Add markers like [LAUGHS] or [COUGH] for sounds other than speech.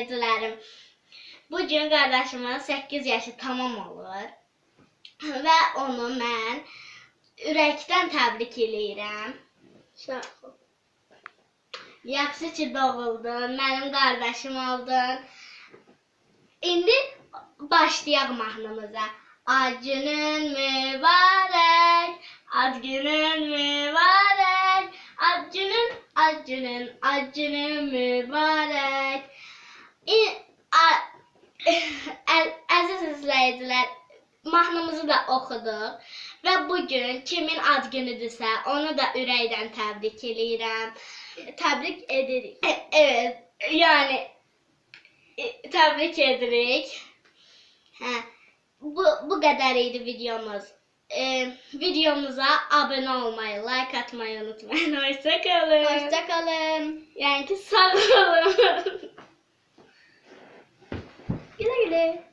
izləyicilərim. Bu gün qardaşımın 8 yaşı tamam olur. Və onu mən ürəkdən təbrik eləyirəm. Sağ ol. Yaxşı ki doğuldun, mənim qardaşım oldun. İndi başlayaq mahnımıza. Ad günün mübarək, ad günün mübarək, ad günün, ad günün, ad günün mübarək. Əziz izləyicilər, mahnımızı da oxuduq və bu gün kimin ad günüdürsə, onu da ürəkdən təbrik eləyirəm. Təbrik edirik. E- Evet, yəni e, təbrik edirik. Hə. Bu bu qədər idi videomuz. E, videomuza abunə olmayı, like atmayı unutmayın. [LAUGHS] Hoşça kalın. Hoşça kalın. Yəni ki, sağ olun. [LAUGHS] allez